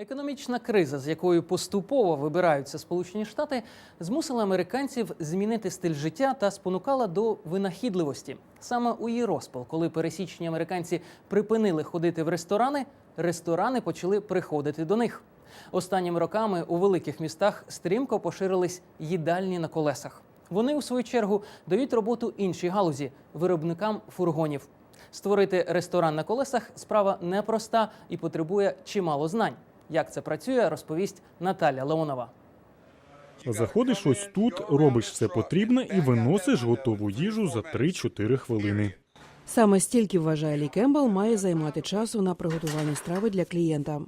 Економічна криза, з якою поступово вибираються Сполучені Штати, змусила американців змінити стиль життя та спонукала до винахідливості. Саме у її розпал, коли пересічні американці припинили ходити в ресторани, ресторани почали приходити до них. Останніми роками у великих містах стрімко поширились їдальні на колесах. Вони, у свою чергу, дають роботу іншій галузі виробникам фургонів. Створити ресторан на колесах справа непроста і потребує чимало знань. Як це працює, розповість Наталя Леонова. Заходиш ось тут, робиш все потрібне і виносиш готову їжу за 3-4 хвилини. Саме стільки вважає Лі Кембл має займати часу на приготування страви для клієнта.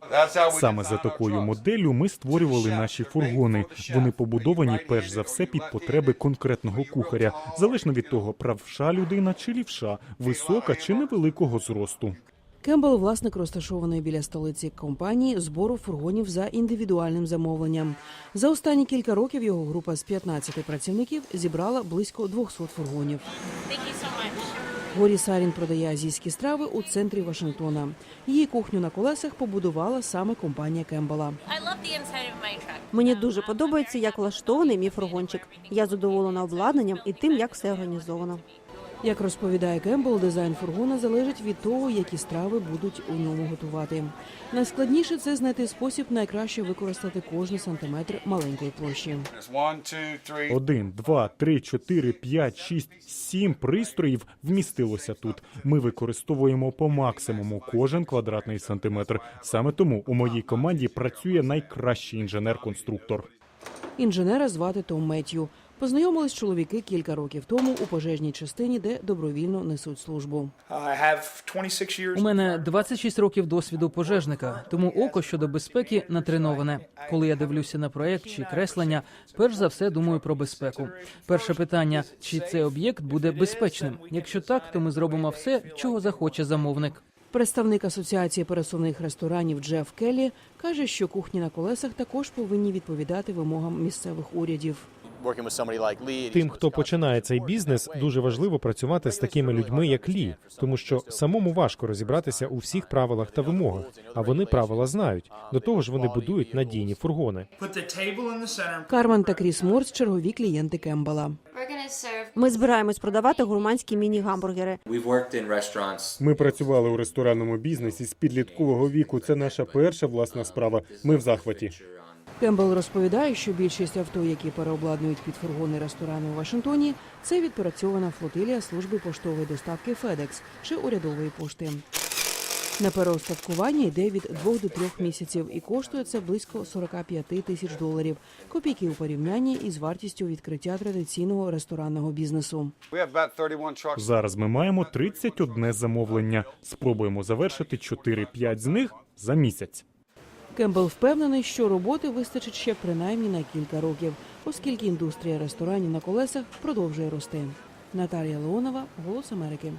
Саме за такою моделлю ми створювали наші фургони. Вони побудовані перш за все під потреби конкретного кухаря, залежно від того, правша людина чи лівша, висока чи невеликого зросту. Кембл власник розташованої біля столиці компанії збору фургонів за індивідуальним замовленням. За останні кілька років його група з 15 працівників зібрала близько 200 фургонів. Горі Сарін продає азійські страви у центрі Вашингтона. Її кухню на колесах побудувала саме компанія Кембела. Мені дуже подобається, як влаштований мій фургончик. Я задоволена обладнанням і тим, як все організовано. Як розповідає Кембл, дизайн фургона залежить від того, які страви будуть у ньому готувати. Найскладніше це знайти спосіб найкраще використати кожний сантиметр маленької площі. Один, два, три, чотири, п'ять, шість, сім пристроїв вмістилося тут. Ми використовуємо по максимуму кожен квадратний сантиметр. Саме тому у моїй команді працює найкращий інженер-конструктор. Інженера звати Том Меттью. Познайомились чоловіки кілька років тому у пожежній частині, де добровільно несуть службу. I have 26. У мене 26 років досвіду пожежника, тому око щодо безпеки натреноване. Коли я дивлюся на проект чи креслення, перш за все думаю про безпеку. Перше питання: чи цей об'єкт буде безпечним? Якщо так, то ми зробимо все, чого захоче замовник. Представник асоціації пересувних ресторанів Джеф Келлі каже, що кухні на колесах також повинні відповідати вимогам місцевих урядів. Тим, хто починає цей бізнес, дуже важливо працювати з такими людьми, як Лі, тому що самому важко розібратися у всіх правилах та вимогах. А вони правила знають. До того ж, вони будують надійні фургони. Кармен та Кріс Морс – чергові клієнти serve Ми збираємось продавати гурманські міні-гамбургери. Ми працювали у ресторанному бізнесі з підліткового віку. Це наша перша власна справа. Ми в захваті. Кембл розповідає, що більшість авто, які переобладнують під фургони ресторани у Вашингтоні, це відпрацьована флотилія служби поштової доставки FedEx чи урядової пошти. На переостаткування йде від 2 до 3 місяців і коштує це близько 45 тисяч доларів. Копійки у порівнянні із вартістю відкриття традиційного ресторанного бізнесу. We have about 31 trucks. Зараз ми маємо 31 замовлення. Спробуємо завершити 4-5 з них за місяць. Кембл впевнений, що роботи вистачить ще принаймні на кілька років, оскільки індустрія ресторанів на колесах продовжує рости. Наталія Леонова, Голос Америки.